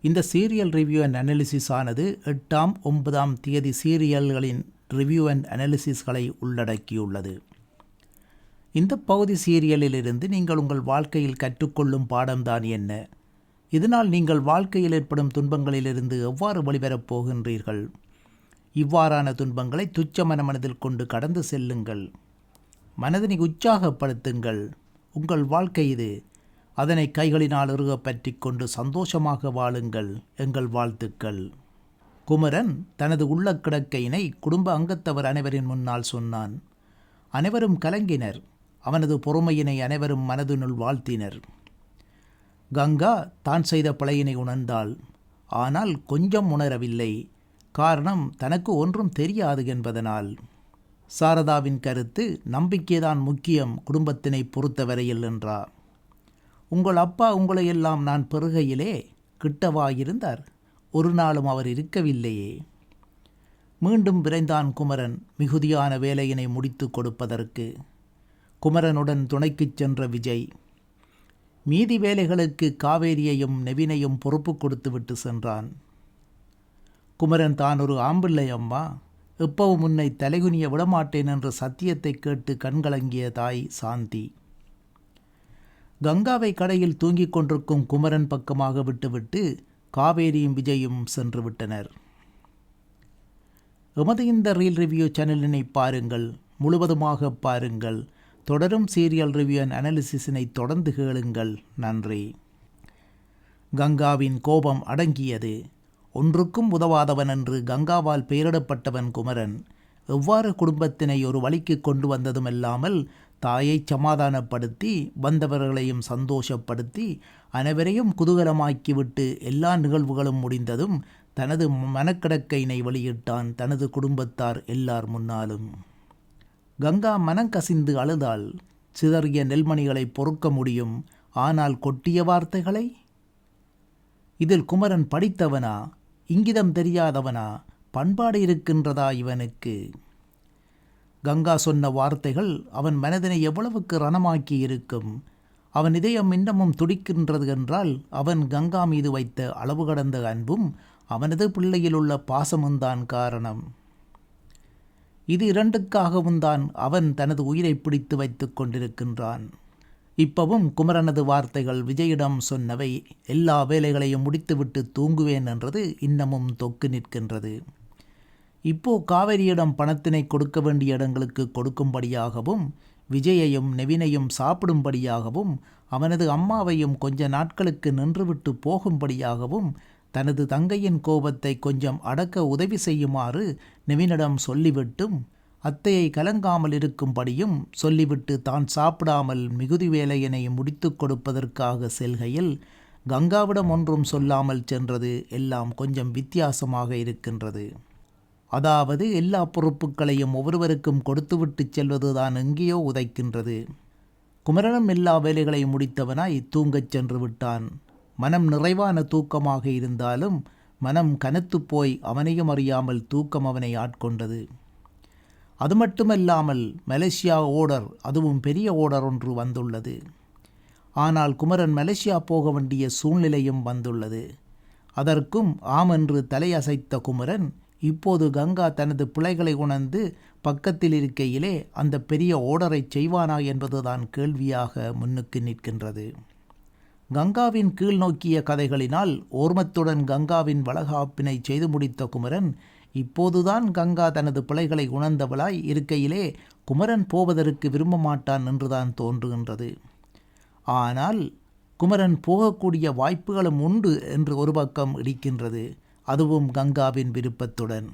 இந்த serial review and analysis ஆனது எட்டாம் ஒன்பதாம் தேதி சீரியல்களின் ரிவ்யூ அண்ட் அனாலிசிஸ்களை உள்ளடக்கியுள்ளது. இந்த பகுதி சீரியலிலிருந்து நீங்கள் உங்கள் வாழ்க்கையில் கற்றுக்கொள்ளும் பாடம்தான் என்ன? இதனால் நீங்கள் வாழ்க்கையில் ஏற்படும் துன்பங்களிலிருந்து எவ்வாறு வெளிவரப் போகின்றீர்கள்? இவ்வாறான துன்பங்களை துச்சமன மனதில் கொண்டு கடந்து செல்லுங்கள். மனதினை உற்சாகப்படுத்துங்கள். உங்கள் வாழ்க்கை இது அதனை கைகளினால் இறுக பற்றி கொண்டு சந்தோஷமாக வாழுங்கள் எங்கள் வாழ்த்துக்கள். குமரன் தனது உள்ள கிடக்கையினை குடும்ப அங்கத்தவர் அனைவரின் முன்னால் சொன்னான். அனைவரும் கலங்கினர். அவனது பொறுமையினை அனைவரும் மனதினுள் வாழ்த்தினர். கங்கா தான் செய்த பிழையினை உணர்ந்தாள். ஆனால் கொஞ்சம் உணரவில்லை. காரணம் தனக்கு ஒன்றும் தெரியாது என்பதனால். சாரதாவின் கருத்து நம்பிக்கைதான் முக்கியம் குடும்பத்தினை பொறுத்தவரையில் என்றார். உங்கள் அப்பா உங்களையெல்லாம் நான் பெறுகையிலே கிட்டவாயிருந்தார். ஒரு நாளும் அவர் இருக்கவில்லையே. மீண்டும் விரைந்தான் குமரன் மிகுதியான வேலையினை முடித்து கொடுப்பதற்கு. குமரனுடன் துணைக்குச் சென்ற விஜய் மீதி வேலைகளுக்கு காவேரியையும் நெவினையும் பொறுப்பு கொடுத்துவிட்டு சென்றான். குமரன் தான் ஒரு ஆம்பிள்ளை அம்மா. எப்பவும் உன்னை தலைகுனிய விடமாட்டேன் என்ற சத்தியத்தை கேட்டு கண்கலங்கிய தாய் சாந்தி. கங்காவை கடையில் தூங்கிக் கொண்டிருக்கும் குமரன் பக்கமாக விட்டுவிட்டு காவேரியும் விஜயும் சென்று விட்டனர். எமது இந்த ரீல் ரிவ்யூ சேனலினை பாருங்கள் முழுவதுமாக பாருங்கள். தொடரும் சீரியல் ரிவ்யூ அண்ட் அனாலிசிஸினை தொடர்ந்து கேளுங்கள். நன்றி. கங்காவின் கோபம் அடங்கியது. ஒன்றுக்கும் உதவாதவன் என்று கங்காவால் பெயரிடப்பட்டவன் குமரன். எவ்வாறு குடும்பத்தினை ஒரு வழிக்கு கொண்டு வந்ததுமல்லாமல் தாயை சமாதானப்படுத்தி வந்தவர்களையும் சந்தோஷப்படுத்தி அனைவரையும் குதூகலமாக்கிவிட்டு எல்லா நிகழ்வுகளும் முடிந்ததும் தனது மனக்கிடக்கையினை வெளியிட்டான் தனது குடும்பத்தார் எல்லார் முன்னாலும். கங்கா மனங்கசிந்து அழுதாள். சிதறிய நெல்மணிகளை பொறுக்க முடியும். ஆனால் கொட்டிய வார்த்தைகளை? இதில் குமரன் படித்தவனா? இங்கிதம் தெரியாதவனா? பண்பாடு இருக்கின்றதா இவனுக்கு? கங்கா சொன்ன வார்த்தைகள் அவன் மனதினை எவ்வளவுக்கு ரணமாக்கி இருக்கும்? அவன் இதயம் இன்னமும் துடிக்கின்றது என்றால் அவன் கங்கா மீது வைத்த அளவு கடந்த அன்பும் அவனது பிள்ளையில் உள்ள காரணம். இது இரண்டுக்காகவும் தான் அவன் தனது உயிரை பிடித்து வைத்துக் கொண்டிருக்கின்றான். இப்பவும் குமரனது வார்த்தைகள் விஜயிடம் சொன்னவை எல்லா வேலைகளையும் முடித்துவிட்டு தூங்குவேன் என்றது இன்னமும் தொக்கு நிற்கின்றது. இப்போ காவேரியிடம் பணத்தினை கொடுக்க வேண்டிய இடங்களுக்கு கொடுக்கும்படியாகவும் விஜயையும் நெவினையும் சாப்பிடும்படியாகவும் அவனது அம்மாவையும் கொஞ்ச நாட்களுக்கு நின்றுவிட்டு போகும்படியாகவும் தனது தங்கையின் கோபத்தை கொஞ்சம் அடக்க உதவி செய்யுமாறு நெவினிடம் சொல்லிவிட்டும் அத்தையை கலங்காமல் இருக்கும்படியும் சொல்லிவிட்டு தான் சாப்பிடாமல் மிகுதி வேலையினை முடித்து கொடுப்பதற்காக செல்கையில் கங்காவிடம் ஒன்றும் சொல்லாமல் சென்றது எல்லாம் கொஞ்சம் வித்தியாசமாக இருக்கின்றது. அதாவது எல்லா பொறுப்புகளையும் ஒவ்வொருவருக்கும் கொடுத்துவிட்டு செல்வதுதான் எங்கேயோ உதைக்கின்றது. குமரனும் எல்லா வேலைகளையும் முடித்தவனாய் தூங்கச் சென்று விட்டான் மனம் நிறைவான தூக்கமாக இருந்தாலும் மனம் கனத்து போய் அவனையும் அறியாமல் தூக்கம் அவனை ஆட்கொண்டது. அது மட்டுமல்லாமல் மலேசியா ஓடர் அதுவும் பெரிய ஓடர் ஒன்று வந்துள்ளது. ஆனால் குமரன் மலேசியா போக வேண்டிய சூழ்நிலையும் வந்துள்ளது. அதற்கும் ஆம் என்று தலையசைத்த குமரன் இப்போது கங்கா தனது பிழைகளை உணர்ந்து பக்கத்தில் இருக்கையிலே அந்த பெரிய ஓடரை செய்வானா என்பதுதான் கேள்வியாக முன்னுக்கு நிற்கின்றது. கங்காவின் கீழ் நோக்கிய கதைகளினால் ஓர்மத்துடன் கங்காவின் வளகாப்பினை செய்து முடித்த குமரன் இப்போதுதான் கங்கா தனது பிழைகளை உணர்ந்தவளாய் இருக்கையிலே குமரன் போவதற்கு விரும்ப மாட்டான் என்றுதான் தோன்றுகின்றது. ஆனால் குமரன் போகக்கூடிய வாய்ப்புகளும் உண்டு என்று ஒரு பக்கம் இடிக்கின்றது. அதுவும் கங்காவின் விருப்பத்துடன்.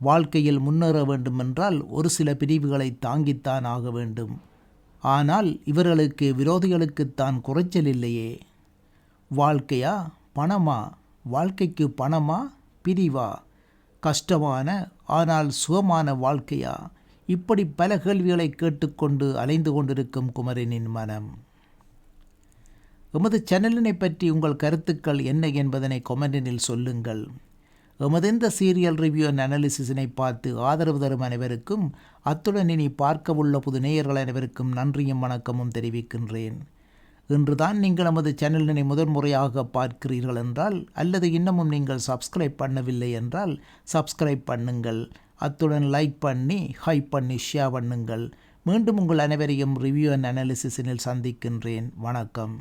வாழ்க்கையில் முன்னேற வேண்டுமென்றால் ஒரு சில பிரிவுகளை தாங்கித்தான் ஆக வேண்டும். ஆனால் இவர்களுக்கு விரோதிகளுக்குத்தான் குறைச்சல் இல்லையே. வாழ்க்கையா பணமா? வாழ்க்கைக்கு பணமா பிரிவா? கஷ்டமான ஆனால் சுகமான வாழ்க்கையா? இப்படி பல கேள்விகளை கேட்டுக்கொண்டு அலைந்து கொண்டிருக்கும் குமரனின் மனம். எமது சேனலினை பற்றி உங்கள் கருத்துக்கள் என்ன என்பதனை கொமெண்டினில் சொல்லுங்கள். எமது இந்த சீரியல் ரிவ்யூ அண்ட் அனாலிசிஸினை பார்த்து ஆதரவு தரும் அனைவருக்கும் அத்துடன் இனி பார்க்க உள்ள புது நேயர்கள் அனைவருக்கும் நன்றியும் வணக்கமும் தெரிவிக்கின்றேன். இன்றுதான் நீங்கள் நமது சேனலினை முதன் முறையாக பார்க்கிறீர்கள் என்றால் அல்லது இன்னமும் நீங்கள் சப்ஸ்கிரைப் பண்ணவில்லை என்றால் சப்ஸ்கிரைப் பண்ணுங்கள். அத்துடன் லைக் பண்ணி ஹைப் பண்ணி ஷேர் பண்ணுங்கள். மீண்டும் உங்கள் அனைவரையும் ரிவ்யூ அண்ட் அனாலிசிஸினில் சந்திக்கின்றேன். வணக்கம்.